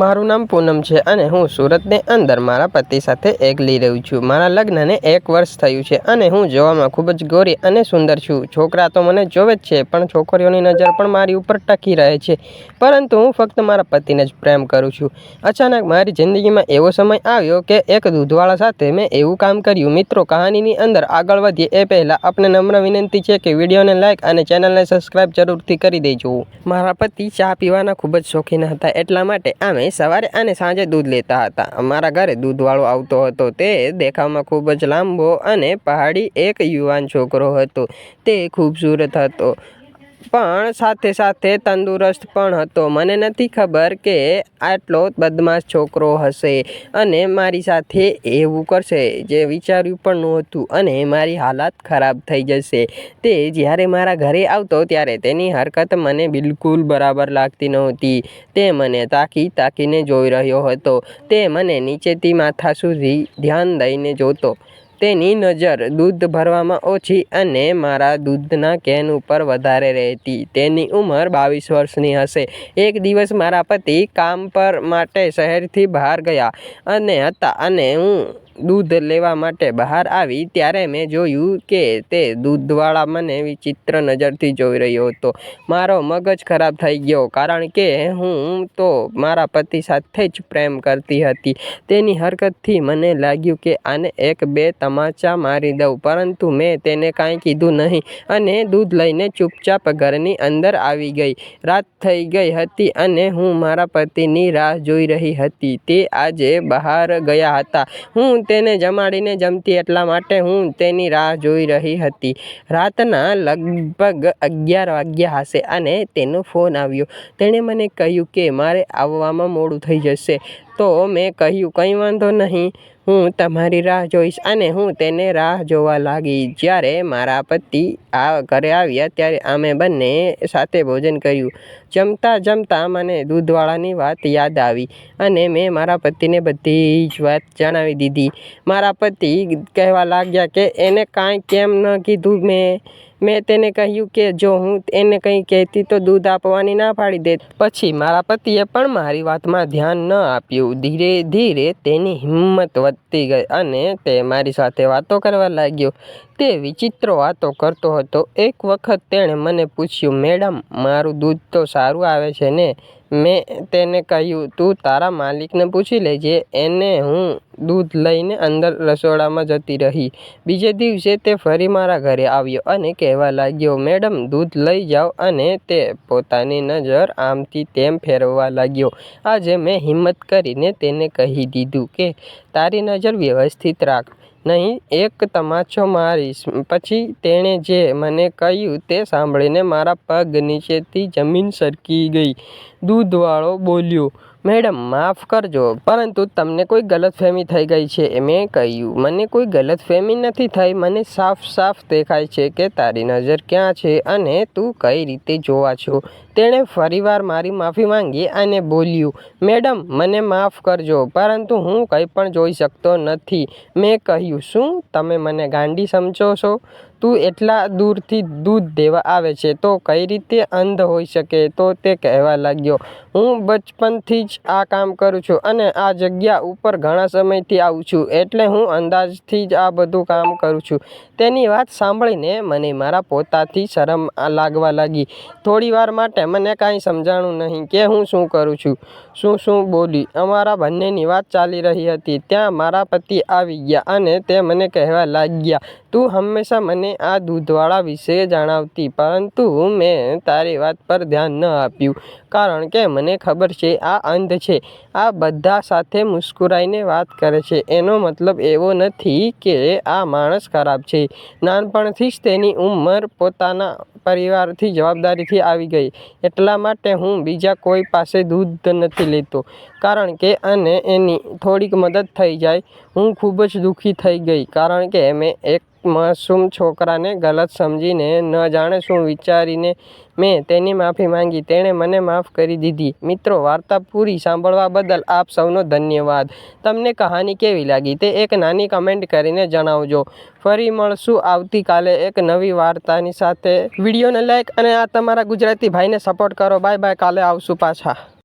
મારું નામ પૂનમ છે અને હું સુરતની અંદર મારા પતિ સાથે એકલી રહું છું. મારા લગ્નને એક વર્ષ થયું છે અને હું જોવામાં ખૂબ જ ગોરી અને સુંદર છું. છોકરા તો મને જોવે જ છે, પણ છોકરીઓની નજર પણ મારી ઉપર ટકી રહે છે. પરંતુ હું ફક્ત મારા પતિને જ પ્રેમ કરું છું. અચાનક મારી જિંદગીમાં એવો સમય આવ્યો કે એક દૂધવાળા સાથે મેં એવું કામ કર્યું. મિત્રો, કહાનીની અંદર આગળ વધીએ એ પહેલાં આપણે નમ્ર વિનંતી છે કે વિડીયોને લાઇક અને ચેનલને સબસ્ક્રાઇબ જરૂરથી કરી દેજો. મારા પતિ ચા પીવાના ખૂબ જ શોખીન હતા એટલા માટે અમે સવારે અને સાંજે દૂધ લેતા હતા. અમારા ઘરે દૂધવાળો આવતો હતો. તે દેખાવમાં ખૂબ જ લાંબો અને પહાડી એક યુવાન છોકરો હતો. તે ખૂબસૂરત હતો. પણ સાથે સાથે તંદુરસ્ત પણ હતો. મને નથી ખબર કે આટલો બદમાશ છોકરો હશે અને મારી સાથે એવું કરશે જે વિચાર્યું પણ નહોતું અને મારી હાલત ખરાબ થઈ જશે. તે જ્યારે મારા ઘરે આવતો ત્યારે તેની હરકત મને બિલકુલ બરાબર લાગતી નહોતી. તે મને તાકી તાકીને જોઈ રહ્યો હતો. તે મને નીચેથી માથા સુધી ધ્યાન દઈને જોતો. તેની નજર દૂધ ભરવામાં ઓછી અને મારા દૂધના કેન ઉપર વધારે રહેતી. તેની ઉંમર બાવીસ વર્ષની હશે. એક દિવસ મારા પતિ કામ પર માટે શહેરથી બહાર ગયા અને હતા અને હું દૂધ લેવા માટે બહાર આવી, ત્યારે મેં જોયું કે તે દૂધવાળા મને વિચિત્ર નજરથી જોઈ રહ્યો હતો. મારો મગજ ખરાબ થઈ ગયો, કારણ કે હું તો મારા પતિ સાથે જ પ્રેમ કરતી હતી. તેની હરકતથી મને લાગ્યું કે આને એક બે તમાચા મારી દઉં, પરંતુ મેં તેને કાંઈ કીધું નહીં અને દૂધ લઈને ચૂપચાપ ઘરની અંદર આવી ગઈ. રાત થઈ ગઈ હતી અને હું મારા પતિની રાહ જોઈ રહી હતી. તે આજે બહાર ગયા હતા. હું તેને જમાડીને જમતી એટલા માટે હું તેની રાહ જોઈ રહી હતી. રાતના લગભગ અગિયાર વાગ્યા હશે અને તેનો ફોન આવ્યો. તેણે મને કહ્યું કે મારે આવવામાં મોડું થઈ જશે. તો મેં કહ્યું, કંઈ વાંધો નહીં. હું તમારી રાહ જોઈશ અને હું તેને રાહ જોવા લાગી. જ્યારે મારા પતિ આ ઘરે આવ્યા ત્યારે અમે બંને સાથે ભોજન કર્યું. જમતા જમતા મને દૂધવાળાની વાત યાદ આવી અને મેં મારા પતિને બધી જ વાત જણાવી દીધી. મારા પતિ કહેવા લાગ્યા કે, એને કાંઈ કેમ ન કીધું મેં? મેં તેને કહ્યું કે જો હું એને કંઈ કહેતી તો દૂધ આપવાની ના પાડી દેત. પછી મારા પતિએ પણ મારી વાતમાં ધ્યાન ન આપ્યું. ધીરે ધીરે તેની હિંમત વધતી ગઈ અને તે મારી સાથે વાતો કરવા લાગ્યો. તે વિચિત્ર વાતો કરતો હતો. એક વખત તેણે મને પૂછ્યું, મેડમ, મારું દૂધ તો સારું આવે છે ને? મેં તેને કહ્યું, તું તારા માલિકને પૂછી લેજે એને હું દૂધ લઈને અંદર રસોડામાં જતી રહી. બીજે દિવસે તે ફરી મારા ઘરે આવ્યો અને કહેવા લાગ્યો, મેડમ, દૂધ લઈ જાઓ અને તે પોતાની નજર આમથી તેમ ફેરવવા લાગ્યો. આજે મેં હિંમત કરીને તેને કહી દીધું કે, તારી નજર વ્યવસ્થિત રાખ. નહીં, એક તમાચો મારીશ. પછી તેણે જે મને કહ્યું તે સાંભળીને મારા પગ નીચેથી જમીન સરકી ગઈ. દૂધવાળો બોલ્યો મેડમ, માફ કરજો, પરંતુ તમને કોઈ ગલતફહેમી થઈ ગઈ છે મેં કહ્યું. મને કોઈ ગલતફહેમી નથી થઈ, મને સાફ સાફ દેખાય છે કે તારી નજર ક્યાં છે અને તું કઈ રીતે જોવા છો. તેણે ફરીવાર મારી માફી માંગી અને બોલ્યું, મેડમ, મને માફ કરજો, પરંતુ હું કંઈ પણ જોઈ શકતો નથી. મેં કહ્યું, શું તમે મને ગાંડી સમજો છો? તું એટલા દૂરથી દૂધ દેવા આવે છે, તો કઈ રીતે અંધ હોઈ શકે? તો તે કહેવા લાગ્યો, હું બચપનથી જ આ કામ કરું છું અને આ જગ્યા ઉપર ઘણા સમયથી આવું છું, એટલે હું અંદાજથી જ આ બધું કામ કરું છું. તેની વાત સાંભળીને મને મારા પોતાથી શરમ લાગવા લાગી. થોડી વાર માટે મને કાંઈ સમજાણું નહીં કે હું શું કરું છું. શું શું બોલી? અમારા બંનેની વાત ચાલી રહી હતી. ત્યાં મારા પતિ આવી ગયા અને તે મને કહેવા લાગ્યા, તું હંમેશા મને આ દૂધવાળા વિશે જણાવતી, પરંતુ મેં તારી વાત પર ધ્યાન ન આપ્યું, કારણ કે મને ખબર છે, આ અંધ છે. આ બધા સાથે મુસ્કુરાઈને વાત કરે છે. એનો મતલબ એવો નથી કે આ માણસ ખરાબ છે. નાનપણથી જ તેની ઉંમર પોતાના પરિવારથી જવાબદારીથી આવી ગઈ. એટલા માટે હું બીજા કોઈ પાસે દૂધ નથી લેતો, કારણ કે અને એની થોડીક મદદ થઈ જાય. હું ખૂબ જ દુઃખી થઈ ગઈ, કારણ કે મેં એક માસૂમ છોકરાને ગલત સમજીને ન જાણે શું વિચારીને મેં તેની માફી માંગી. તેણે મને માફ કરી દીધી. મિત્રો, વાર્તા પૂરી સાંભળવા બદલ આપ સૌનો ધન્યવાદ. તમને કહાની કેવી લાગી? તે એક નાની કમેન્ટ કરીને જણાવજો. ફરી મળશું આવતીકાલે એક નવી વાર્તાની સાથે. વિડીયોને લાઈક અને આ તમારા ગુજરાતી ભાઈને સપોર્ટ કરો. Bye bye. કાલે આવશું પાછા.